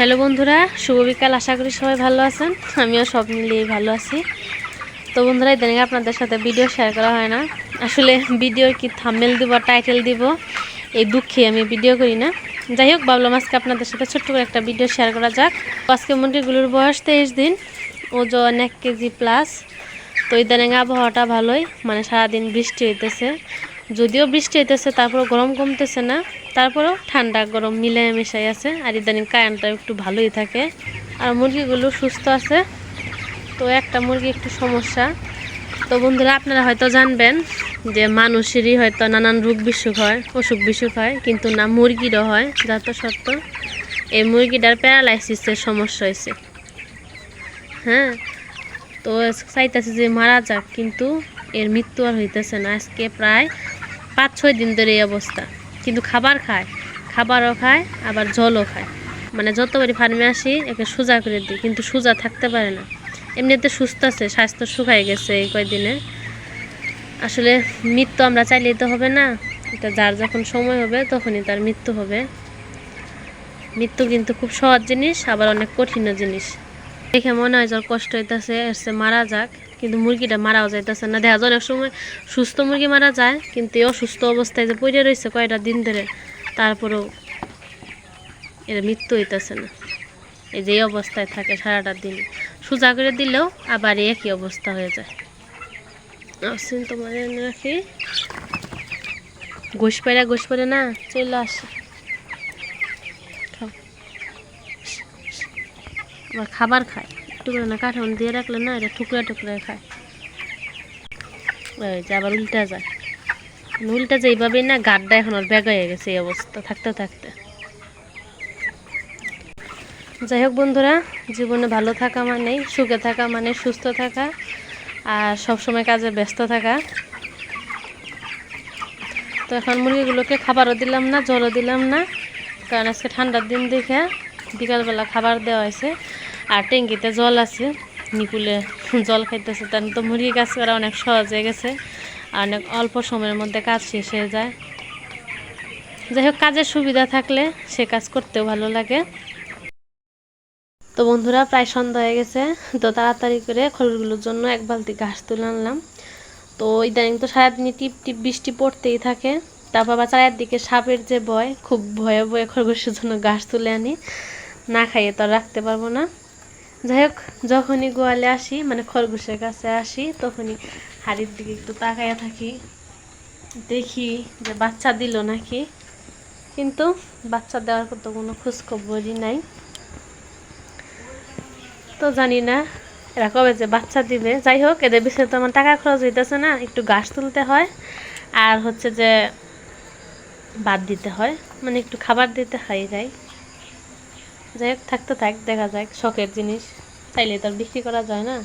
Hello বন্ধুরা, শুভ বিকাল, আশা করি সবাই ভালো আছেন। আমিও সব মিলিয়ে ভালো আছি। তো বন্ধুরা, ইদানিং আপনাদের সাথে ভিডিও শেয়ার করা হয় না। আসলে ভিডিওর কি থাম্বেল দিব টাইটেল দিব, এই দুঃখে আমি ভিডিও করি না। যাই হোক, ভাবলাম আজকে আপনাদের সাথে ছোট্ট করে একটা ভিডিও শেয়ার করা যাক। আজকে মুরগিগুলোর বয়স তেইশ দিন, ওজন এক কেজি প্লাস তো ইদানিং আবহাওয়াটা ভালোই মানে সারাদিন বৃষ্টি হইতেছে। যদিও বৃষ্টি হইতেছে তারপরে গরম কমতেছে না। তারপরেও ঠান্ডা গরম মিলে মিশাই আছে আর ইদানিং কারেন্টটা একটু ভালোই থাকে। আর মুরগিগুলো সুস্থ আছে। তো একটা মুরগি একটু সমস্যা। তো বন্ধুরা, আপনারা হয়তো জানবেন যে মানুষেরই হয়তো নানান রোগ বিসুখ হয়, অসুখ বিসুখ হয়, কিন্তু না মুরগিরও হয়, যা তো সত্য। এই মুরগিটার প্যারালাইসিসের সমস্যা হয়েছে। হ্যাঁ তো চাইতেছে যে মারা যাক, কিন্তু এর মৃত্যু আর হইতেছে না। আজকে প্রায় পাঁচ ছয় দিন ধরে এই অবস্থা। কিন্তু খাবার খায়। খাবারও খায়, আবার জলও খায়। মানে যতবারই ফার্মে আসি, একে সোজা করে দিই, কিন্তু সোজা থাকতে পারে না। এমনিতে সুস্থ আছে, স্বাস্থ্য শুকাই গেছে এই কয়দিনে। আসলে মৃত্যু আমরা চাইলেই তো হবে না। এটা যার যখন সময় হবে, তখনই তার মৃত্যু হবে। মৃত্যু কিন্তু খুব সহজ জিনিস, আবার অনেক কঠিনও জিনিস। দেখে মনে হয় যার কষ্ট হইতেছে এসে মারা যাক। কিন্তু মুরগিটা মারাও যাইতেছে না। দেখা যায় অনেক সময় সুস্থ মুরগি মারা যায়, কিন্তু এই অসুস্থ অবস্থায় যে পড়ে রয়েছে কয়টা দিন ধরে, তারপরেও এর মৃত্যু হইতেছে না। এই যে অবস্থায় থাকে সারাটা দিন। সোজা করে দিলেও আবার একই অবস্থা হয়ে যায়। আসেন তোমার রাখি। গোস পাইরা গোস পারে না, চলে আসে। খাবার খায়। একটু করে না কাঠামো দিয়ে রাখলে না এটা টুকরা টুকরা খায়। ওই যে আবার উল্টা যায়। মানে উল্টা যে এইভাবেই না গাড্ডা এখন ওর ব্যাগ হয়ে গেছে এই অবস্থা থাকতে থাকতে। যাই হোক বন্ধুরা, জীবনে ভালো থাকা মানে সুখে থাকা মানে সুস্থ থাকা আর সবসময় কাজে ব্যস্ত থাকা। তো এখন মুরগিগুলোকে খাবারও দিলাম না, জলও দিলাম না, কারণ আজকে ঠান্ডার দিন দেখে বিকালবেলা খাবার দেওয়া হয়েছে। আর ট্যাঙ্কিতে জল আছে। নিকুলে জল খাইতেছে তার তো মুরগি কাজ করা অনেক সহজ হয়ে গেছে। আর অনেক অল্প সময়ের মধ্যে কাজ শেষ হয়ে যায়। যাই হোক, কাজের সুবিধা থাকলে সে কাজ করতেও ভালো লাগে। তো বন্ধুরা, প্রায় সন্ধ্যা হয়ে গেছে। তো তাড়াতাড়ি করে খরগুলোর জন্য এক বালতি ঘাস তুলে আনলাম। তো ইদানিং তো সারাদিনই টিপ টিপ বৃষ্টি পড়তেই থাকে। তারপর আবার চারের দিকে সাপের যে ভয়, খুব ভয়ে ভয়ে খরগোশের জন্য ঘাস তুলে আনি। না খাইয়ে তো রাখতে পারব না। যাই হোক যখনই গোয়ালে আসি মানে খরগোশের কাছে আসি, তখনই হাড়ির দিকে একটু তাকাইয়া থাকি। দেখি যে বাচ্চা দিল নাকি। কিন্তু বাচ্চা দেওয়ার তো কোনো খোঁজখবরই নাই। তো জানি না এরা কবে যে বাচ্চা দিবে। যাই হোক এদের বিষয়ে তো আমার টাকা খরচ হইতেছে না, একটু ঘাস তুলতে হয়। আর হচ্ছে যে বাদ দিতে হয় মানে একটু খাবার দিতে হয় যাই যাই হোক থাকতে থাক, দেখা যাক, শখের জিনিস। চাইলে তো বিক্রি করা যায় না।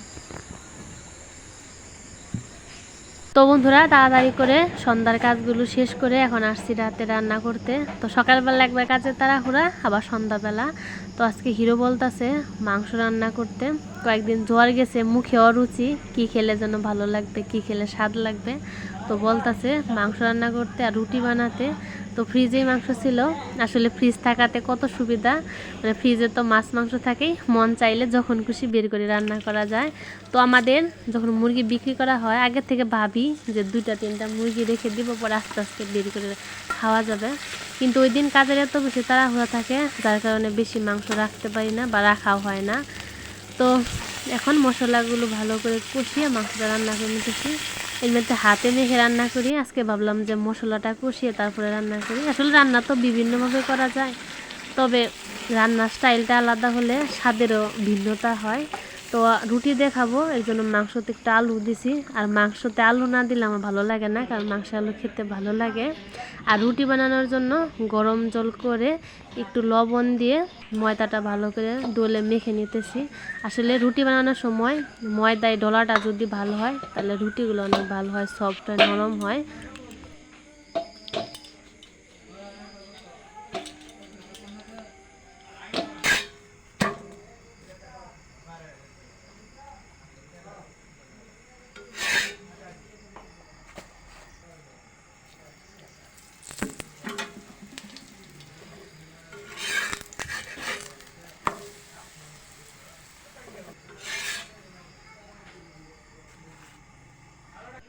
তো বন্ধুরা, তাড়াতাড়ি করে সন্ধ্যার কাজগুলো শেষ করে এখন আসছি রাতে রান্না করতে। তো সকালবেলা একবার কাজের তাড়াহুড়া, আবার সন্ধ্যাবেলা। তো আজকে হিরো বলতাছে মাংস রান্না করতে। কয়েকদিন জ্বর গেছে, মুখে অরুচি, কি খেলে যেন ভালো লাগবে, কি খেলে স্বাদ লাগবে। তো বলতাছে মাংস রান্না করতে আর রুটি বানাতে। তো ফ্রিজেই মাংস ছিল। আসলে ফ্রিজ থাকাতে কত সুবিধা? মানে ফ্রিজে তো মাছ মাংস থাকেই। মন চাইলে যখন খুশি বের করে রান্না করা যায়। তো আমাদের যখন মুরগি বিক্রি করা হয়, আগে থেকে ভাবি যে দুইটা, তিনটা মুরগি রেখে দিব, পরে আস্তে আস্তে বের করে খাওয়া যাবে। কিন্তু ওই দিন কাজের এত বেশি তারা তাড়াহুড়া থাকে, যার কারণে বেশি মাংস রাখতে পারি না বা রাখাও হয় না। তো এখন মশলাগুলো ভালো করে কষিয়ে মাংসটা রান্না করে নিতেছি। মধ্যে হাতে মেখে রান্না করি। আজকে ভাবলাম যে মশলাটা কষিয়ে তারপরে রান্না করি। আসলে রান্না তো বিভিন্নভাবে করা যায়, তবে রান্নার স্টাইলটা আলাদা হলে স্বাদেরও ভিন্নতা হয়। তো রুটি দেখাবো এর জন্য মাংসতে একটু আলু দিছি। আর মাংসতে আলু না দিলে আমার ভালো লাগে না, কারণ মাংস আলু খেতে ভালো লাগে। আর রুটি বানানোর জন্য গরম জল করে একটু লবণ দিয়ে ময়দাটা ভালো করে ডোলে মেখে নিতেছি। আসলে রুটি বানানোর সময় ময়দায় ডলাটা যদি ভালো হয়, তাহলে রুটিগুলো অনেক ভালো হয় সফট হয়, নরম হয়।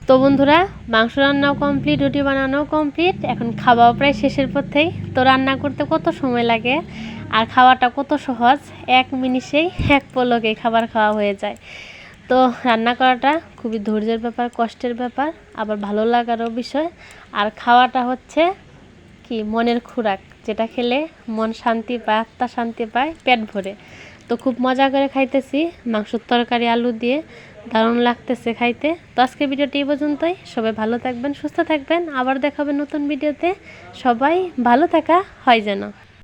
তো বন্ধুরা, মাংস রান্নাও কমপ্লিট রুটি বানানোও কমপ্লিট এখন খাওয়াও প্রায় শেষের পথেই। তো রান্না করতে কত সময় লাগে আর খাওয়াটা কত সহজ? এক মিনিটেই এক পলকে খাবার খাওয়া হয়ে যায়। তো রান্না করাটা খুবই ধৈর্যের ব্যাপার, কষ্টের ব্যাপার, আবার ভালো লাগারও বিষয়। আর খাওয়াটা হচ্ছে কি? মনের খোরাক, যেটা খেলে মন শান্তি পায় আত্মা শান্তি পায়, পেট ভরে। তো খুব মজা করে খাইতেছি, মাংসর তরকারি, আলু দিয়ে। দারুণ লাগতেছে খাইতে। তো আজকে ভিডিওটি এই পর্যন্তই। সবাই ভালো থাকবেন, সুস্থ থাকবেন। আবার দেখাবেন নতুন ভিডিওতে। সবাই ভালো থাকা, হয় যেন।